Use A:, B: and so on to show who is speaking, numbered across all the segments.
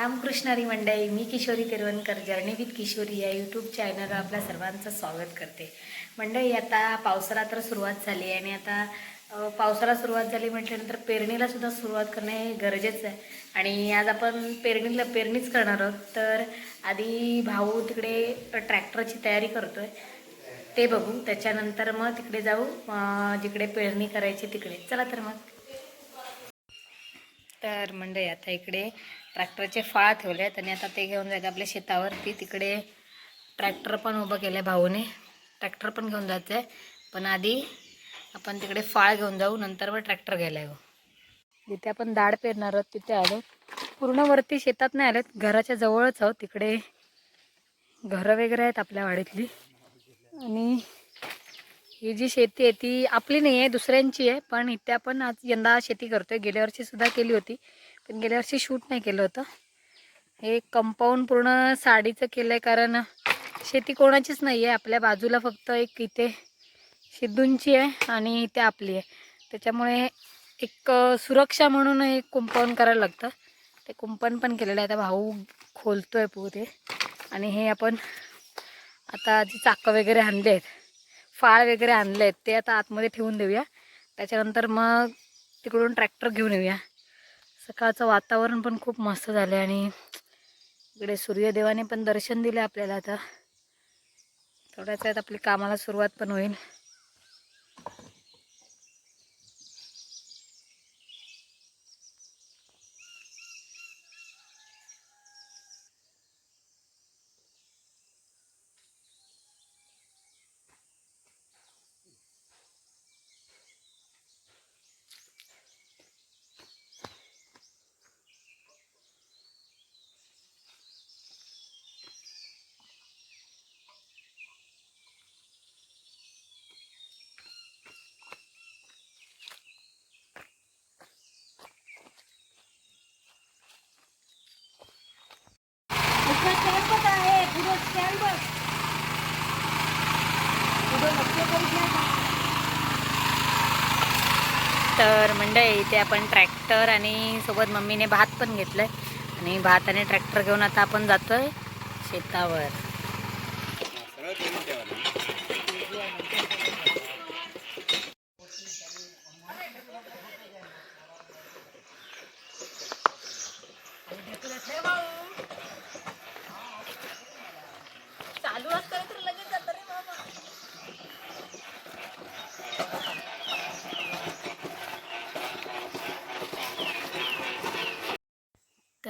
A: रामकृष्णारी मंडळी मी Kishori तिरवणकर journey with Kishori या यूट्यूब चॅनलवर आपल्या सर्वांचं स्वागत करते. मंडळी आता पावसाळा तर सुरुवात झाली आहे आणि आता पावसाळा पावसाला सुरुवात झाली म्हटल्यानंतर पेरणीला सुद्धा सुरुवात करणं हे गरजेचं आहे. आणि आज आपण पेरणीला पेरणीच करणार आहोत. तर आधी भाऊ तिकडे ट्रॅक्टरची तयारी करतोय. ते बघू. त्याच्यानंतर मग तिकडे जाऊ. जिकडे पेरणी करायची तिकडे. चला तर मग. तर मंडळी आता इकडे ट्रॅक्टरचे फाळ ठेवले आहेत आणि आता ते घेऊन जायचं आपल्या शेतावरती. तिकडे ट्रॅक्टर पण उभं केलं आहे भाऊने. ट्रॅक्टर पण घेऊन जायचं आहे पण आधी आपण तिकडे फाळ घेऊन जाऊ नंतर मग ट्रॅक्टर घ्यायला येऊ. जिथे आपण दाड पेरणार आहोत तिथे आलो. पूर्ण वरती शेतात नाही आलेत घराच्या जवळच आहोत. तिकडे घरं वगैरे आहेत आपल्या वाडीतली. आणि ही जी शेती आहे ती आपली नाही आहे दुसऱ्यांची आहे. पण इथे आपण आज यंदा शेती करतोय. गेल्या वर्षी सुद्धा केली होती. पण गेल्या वर्षी शूट नाही केलं होतं. हे कंपाऊंड पूर्ण साडीचं केलं आहे कारण शेती कोणाचीच नाही आहे आपल्या बाजूला फक्त एक इथे सिद्धूंची आहे आणि इथे आपली आहे. त्याच्यामुळे एक सुरक्षा म्हणून एक कुंपण करायला लागतं. ते कुंपण पण केलेलं आहे. आता भाऊ खोलतो आहे पुरे आणि हे आपण आता जे चाकं वगैरे आणले आहेत फाळ वगैरे आणले आहेत ते आता आतमध्ये ठेवून देऊया. त्याच्यानंतर मग तिकडून ट्रॅक्टर घेऊन येऊया. सकाळचं वातावरण पण खूप मस्त झालं आहे आणि इकडे सूर्यदेवाने पण दर्शन दिले आपल्याला आता. थोड्याच वेळात आपली कामाला सुरुवात पण होईल. तर मंडळी इथे आपण ट्रॅक्टर आणि सोबत मम्मीने भात पण घेतलंय. आणि भात आणि ट्रॅक्टर घेऊन आता आपण जातोय शेतावर.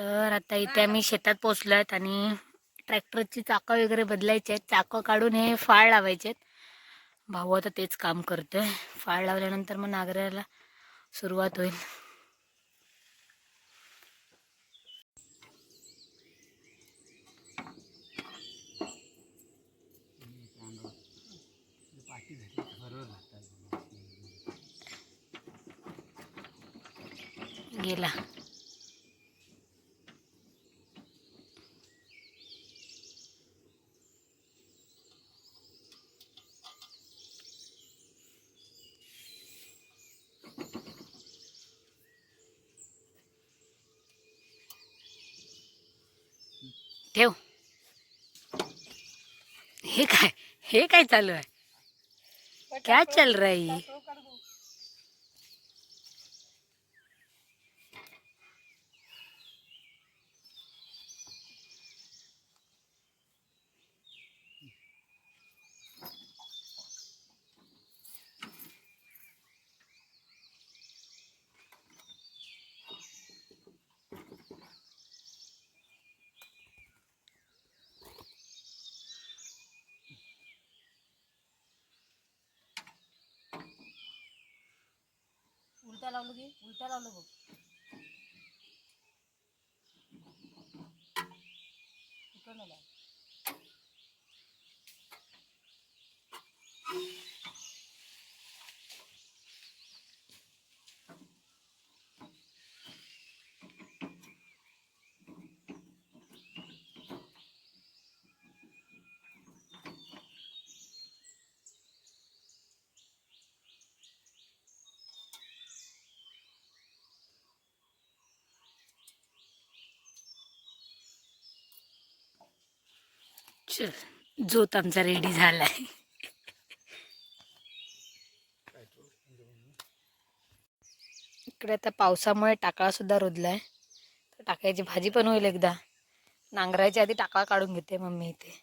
A: तर आता इथे आम्ही शेतात पोचलो आहेत आणि ट्रॅक्टरची चाकं वगैरे बदलायची आहेत. चाकं काढून हे फाळ लावायचे आहेत. भाऊ आता तेच काम करतोय. फाळ लावल्यानंतर मग नागऱ्याला सुरुवात होईल. गेला. ठेव. हे काय हे काय चालू आहे? क्या चल रहा? കുട്ടികളെ ഒന്ന് പോകും കിട്ടുന്നില്ലേ चल जोत आमचा रेडी झालाय. इकडे आता पावसामुळे टाकळा सुद्धा रुजलाय तर टाकळ्याची भाजी पण होईल एकदा. नांगरायच्या आधी टाकळा काढून घेते मम्मी इथे.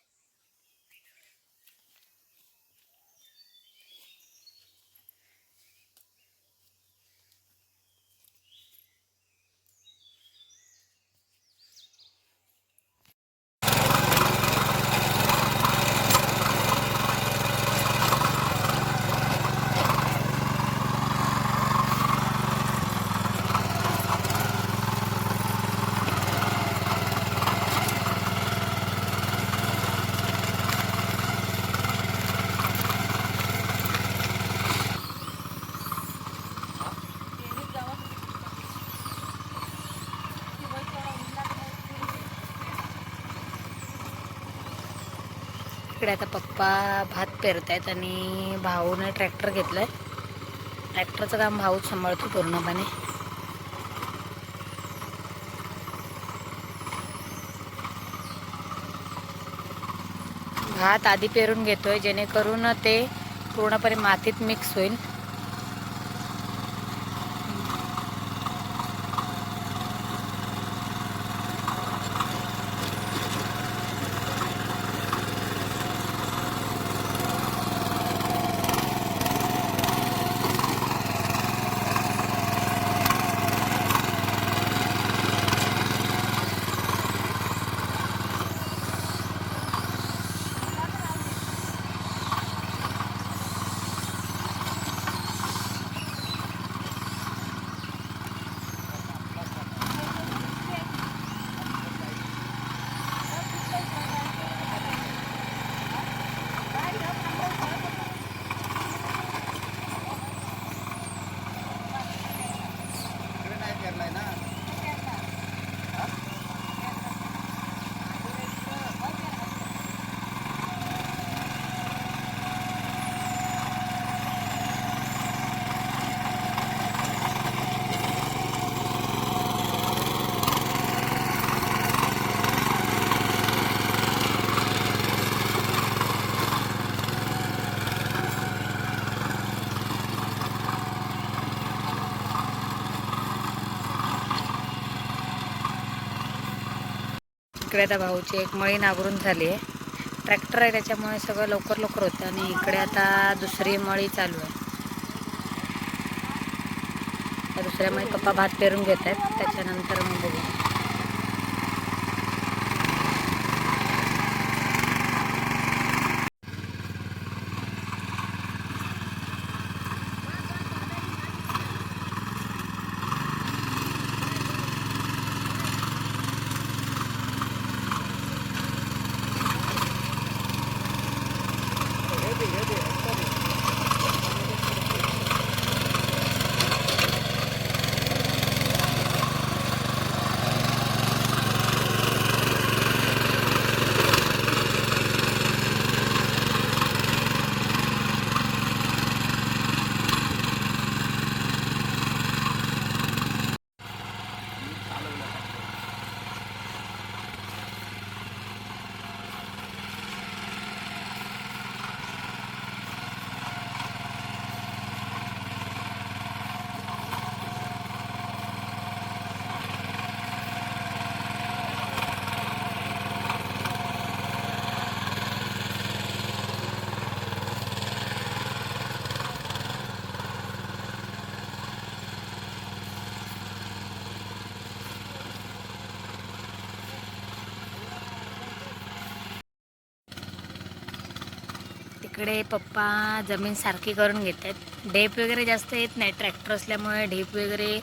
A: इकडे आता पप्पा भात पेरत आहेत आणि भाऊने ट्रॅक्टर घेतलं आहे ट्रॅक्टरचं काम भाऊच सांभाळतो पूर्णपणे. भात आधी पेरून घेतोय जेणेकरून ते पूर्णपणे मातीत मिक्स होईल. इकडे आता भाऊची एक मळी नागरून झाली आहे. ट्रॅक्टर आहे त्याच्यामुळे सगळं लवकर लवकर होतं आणि इकडे आता दुसरी मळी चालू आहे. दुसऱ्या मळी पप्पा भात पेरून घेत आहेत त्याच्यानंतर मग बघू. इकडे पप्पा जमीन सारखी करून घेत आहेत ढेप वगैरे जास्त येत नाही. ट्रॅक्टर असल्यामुळे ढेप वगैरे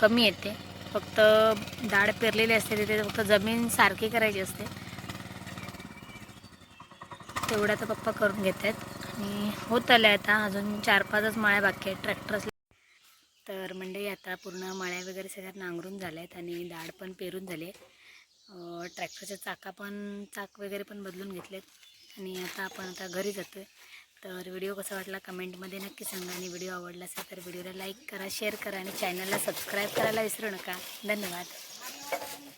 A: कमी येते. फक्त डाळ पेरलेली असते तिथे फक्त जमीन सारखी करायची असते. तेवढ्या तर पप्पा करून घेत आहेत आणि होत आलं आता. अजून चार पाचच माळ्या बाकी आहेत. ट्रॅक्टर असल्या तर म्हणजे आता पूर्ण माळ्या वगैरे सगळ्या नांगरून झाल्या आहेत आणि डाळ पण पेरून झाली. आहे ट्रॅक्टरच्या चाका पण चाक वगैरे पण बदलून घेतलेत. आणि आता आपण आता घरी जातो आहे तर व्हिडिओ कसा वाटला कमेंटमध्ये नक्की सांगा आणि व्हिडिओ आवडला असेल तर व्हिडिओला लाईक करा शेअर करा आणि चॅनलला सबस्क्राईब करायला विसरू नका. धन्यवाद.